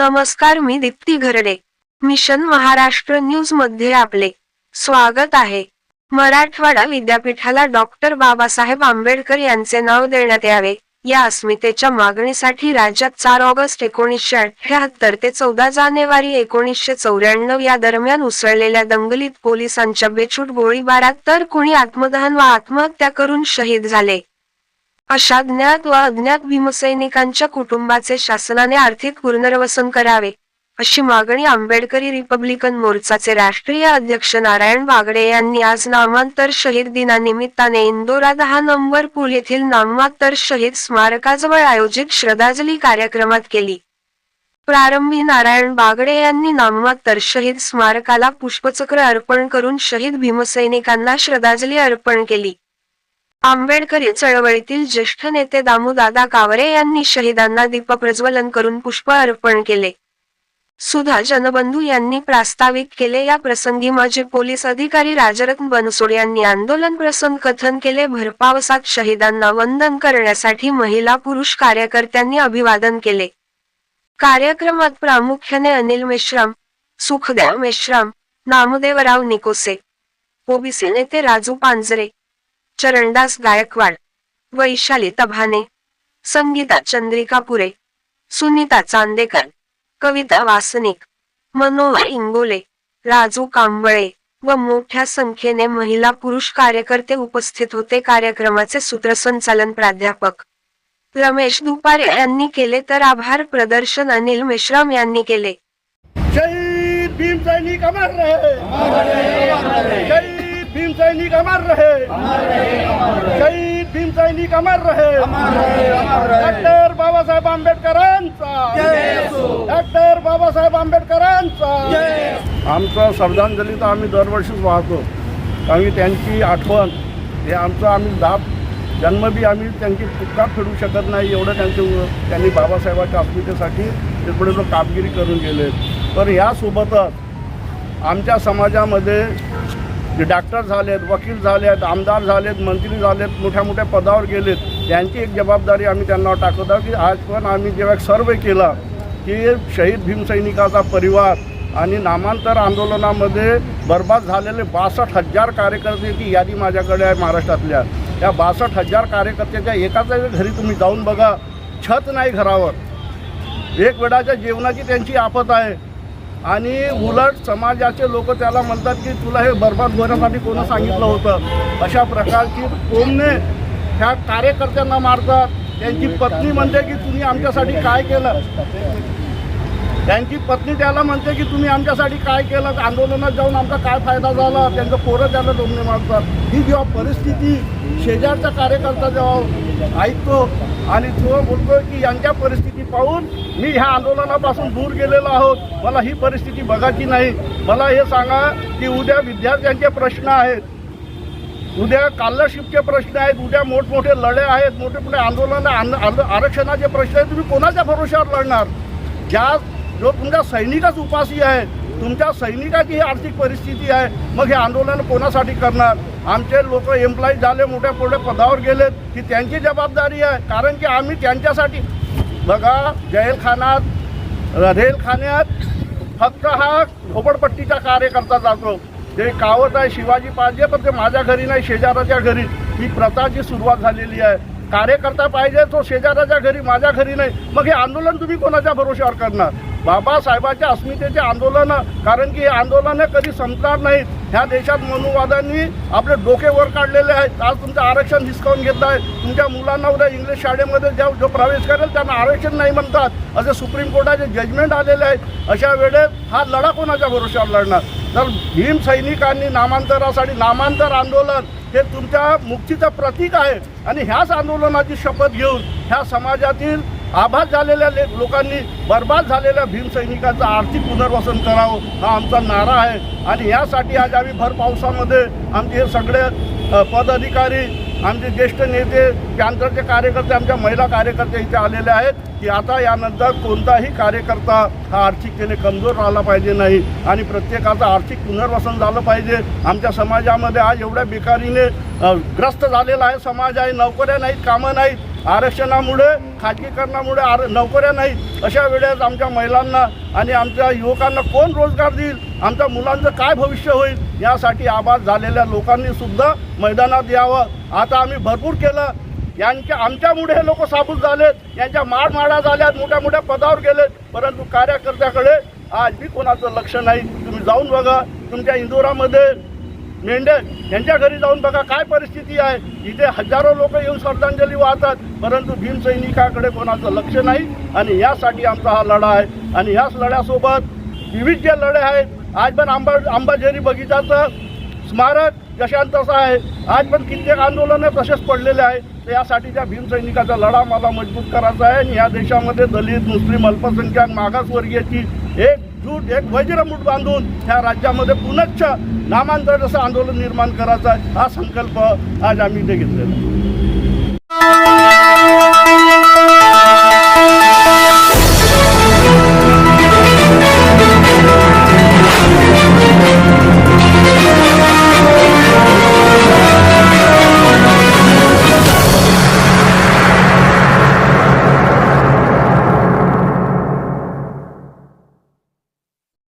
नमस्कार मी दीप्ती घरडे. मिशन महाराष्ट्र न्यूजमध्ये आपले स्वागत आहे. मराठवाडा विद्यापीठाला डॉक्टर बाबासाहेब आंबेडकर यांचे नाव देण्यात यावे. या अस्मितेच्या मागणीसाठी राज्यात चार ऑगस्ट एकोणीसशे अठ्याहत्तर ते चौदा जानेवारी एकोणीसशे चौऱ्याण्णव या दरम्यान उसळलेल्या दंगलीत पोलिसांच्या बेछूट गोळीबारात तर कुणी आत्मदहन व आत्महत्या करून शहीद झाले. अशा ज्ञात व अज्ञात भीमसैनिकांच्या कुटुंबाचे शासनाने आर्थिक पुनर्वसन करावे अशी मागणी आंबेडकरी रिपब्लिकन मोर्चाचे राष्ट्रीय अध्यक्ष नारायण बागडे यांनी आज नामांतर शहीद दिनानिमित्ताने इंदोरा दहा नंबर पूल येथील नामांतर शहीद स्मारकाजवळ आयोजित श्रद्धांजली कार्यक्रमात केली. प्रारंभी नारायण बागडे यांनी नामांतर शहीद स्मारकाला पुष्पचक्र अर्पण करून शहीद भीमसैनिकांना श्रद्धांजली अर्पण केली. आंबेडकरी चळवळीतील ज्येष्ठ नेते दामूदादा कावरे यांनी शहीदांना दीपप्रज्वलन करून पुष्प अर्पण केले. सुधा जनबंधू यांनी प्रास्ताविक केले. या प्रसंगी माजी पोलीस अधिकारी राजरत्न बनसोड यांनी आंदोलन प्रसंग कथन केले. भरपावसात शहीदांना वंदन करण्यासाठी महिला पुरुष कार्यकर्त्यांनी अभिवादन केले. कार्यक्रमात प्रामुख्याने अनिल मेश्राम सुखदेव मेश्राम नामदेवराव निकोसे ओबीसी नेते राजू पांजरे चरणदास गायकवाड वैशाली तभाने संगीता चंद्रिका पुरे सुनीता चांदेकर कविता वासनिक मनोहर इंगोले राजू कांबळे व मोठ्या संख्येने महिला पुरुष कार्यकर्ते उपस्थित होते. कार्यक्रमाचे सूत्रसंचालन प्राध्यापक रमेश दुपारे यांनी केले तर आभार प्रदर्शन अनिल मेश्राम यांनी केले. शहीद भीम सैनिक अमर रहे. भीम सैनिक अमर रहे। शहीद भीम सैनिक अमर रहे। डॉक्टर बाबासाहेब आंबेडकरांचा। डॉक्टर बाबासाहेब आंबेडकरांचा। आमचं श्रद्धांजली तर आम्ही दरवर्षीच वाहतो. आम्ही त्यांची आठवण हे आमचं आम्ही दाब जन्म बी आम्ही त्यांची चुका फेडू शकत नाही एवढं त्यांचे त्यांनी बाबासाहेबाच्या अस्मितेसाठी ते पुढे कामगिरी करून गेले. तर यासोबतच आमच्या समाजामध्ये जे डॉक्टर झालेत वकील झालेत आमदार झालेत मंत्री झालेत मोठ्या मोठ्या पदावर गेलेत त्यांची एक जबाबदारी आम्ही त्यांना टाकत आहोत की आज पण आम्ही जेव्हा सर्वे केला की शहीद भीमसैनिकाचा परिवार आणि नामांतर आंदोलनामध्ये बर्बाद झालेले बासष्ट हजार कार्यकर्त्यांची यादी माझ्याकडे आहे महाराष्ट्रातल्या. या बासष्ट हजार कार्यकर्त्याच्या एकाच घरी तुम्ही जाऊन बघा छत नाही घरावर. एक वेळाच्या जेवणाची त्यांची आपत आहे. आणि उलट समाजाचे लोक त्याला म्हणतात की तुला हे बर्बाद होण्यासाठी कोणी सांगितलं होतं? अशा प्रकारची कोमने ह्या कार्यकर्त्यांना मारतात. त्यांची पत्नी म्हणते की तुम्ही आमच्यासाठी काय केलं? त्यांची पत्नी त्याला म्हणते की तुम्ही आमच्यासाठी काय केलं? आंदोलनात जाऊन आमचा काय फायदा झाला? त्यांचं पोरं त्याला डोमणे मारतात ही जेव्हा परिस्थिती शेजारचा कार्यकर्ता जेव्हा ऐकतो आणि तो बोलतो की यांच्या परिस्थिती पाहून मी ह्या आंदोलनापासून दूर गेलेलो आहोत. मला ही परिस्थिती बघायची नाही. मला हे सांगा की उद्या विद्यार्थ्यांचे प्रश्न आहेत. उद्या स्कॉलरशिपचे प्रश्न आहेत. उद्या मोठमोठे लढे आहेत. मोठे मोठे आंदोलन आरक्षणाचे प्रश्न आहेत. तुम्ही कोणाच्या भरोश्यावर लढणार? ज्या जो तुमच्या सैनिकच उपासी आहे तुमच्या सैनिकाची ही आर्थिक परिस्थिती आहे मग हे आंदोलन कोणासाठी करणार? आमचे लोक एम्प्लॉई झाले मोठ्या मोठ्या पदावर गेलेत ही त्यांची जबाबदारी आहे. कारण की आम्ही त्यांच्यासाठी बघा जैलखानात रेलखान्यात फक्त हा झोपडपट्टीचा कार्यकर्ता जातो. ते कावत आहे शिवाजी पाहिजे पण ते माझ्या घरी नाही शेजाराच्या घरी. ही प्रथाची सुरुवात झालेली आहे. कार्यकर्ता पाहिजे तो शेजाराच्या घरी माझ्या घरी नाही. मग हे आंदोलन तुम्ही कोणाच्या भरोश्यावर करणार? बाबासाहेबांच्या अस्मितेचे आंदोलन कारण की हे आंदोलनं कधी संपणार नाहीत. ह्या देशात मनुवादांनी आपले डोके वर काढलेले आहेत. आज तुमचं आरक्षण हिसकावून घेत आहे. तुमच्या मुलांना उद्या इंग्लिश शाळेमध्ये ज्या जो प्रवेश करेल त्यांना आरक्षण नाही म्हणतात. असे सुप्रीम कोर्टाचे जजमेंट आलेले आहेत. अशा वेळेस हा लढा कोणाच्या भरोशावर लढणार? तर भीम सैनिकांनी नामांतरासाठी नामांतर आंदोलन हे तुमच्या मुक्तीचं प्रतीक आहे. आणि ह्याच आंदोलनाची शपथ घेऊन ह्या समाजातील आभास झालेल्या लोकांनी बर्बाद झालेल्या भीमसैनिकांचं आर्थिक पुनर्वसन करावं हा आमचा नारा आहे. आणि यासाठी आज आम्ही भर पावसामध्ये आमचे हे सगळे पदाधिकारी आमचे ज्येष्ठ नेते कॅन्सरचे कार्यकर्ते आमच्या महिला कार्यकर्ते इथे आलेले आहेत की आता यानंतर कोणताही कार्यकर्ता हा आर्थिकतेने कमजोर राहिला पाहिजे नाही. आणि प्रत्येकाचं आर्थिक पुनर्वसन झालं पाहिजे. आमच्या समाजामध्ये आज एवढ्या बेकारीने ग्रस्त झालेला आहे. समाज आहे नोकऱ्या नाहीत कामं नाहीत. आरक्षणामुळे खाजगीकरणामुळे आर नोकऱ्या नाहीत. अशा वेळेस आमच्या महिलांना आणि आमच्या युवकांना कोण रोजगार देईल? आमच्या मुलांचं काय भविष्य होईल? यासाठी आबाद झालेल्या लोकांनी सुद्धा मैदानात यावं. आता आम्ही भरपूर केलं. यांच्या आमच्यामुळे हे लोक साबूत झालेत. यांच्या माडमाडा झाल्यात. मोठ्या मोठ्या पदावर गेलेत. परंतु कार्यकर्त्याकडे आज बी कोणाचं लक्ष नाही. तुम्ही जाऊन बघा. तुमच्या इंदोरामध्ये मेंढ्या यांच्या घरी जाऊन बघा काय परिस्थिती आहे. इथे हजारो लोक येऊन श्रद्धांजली वाहतात परंतु भीमसैनिकाकडे कोणाचं लक्ष नाही. आणि यासाठी आमचा हा लढा आहे. आणि याच लढ्यासोबत विविध जे लढे आहेत आज पण आंबा आंबाझेरी बगीचाचं स्मारक जशांत तसं आहे. आज पण कित्येक आंदोलनं तसेच पडलेले आहेत. तर यासाठी त्या भीमसैनिकाचा लढा मला मजबूत करायचा आहे. आणि या देशामध्ये दलित मुस्लिम अल्पसंख्याक मागासवर्गीयाची एक जूट एक वज्रमूठ बांधून ह्या राज्यामध्ये पुनश्च नामांतर असं आंदोलन निर्माण करायचं हा संकल्प आज आम्ही इथे घेतलेला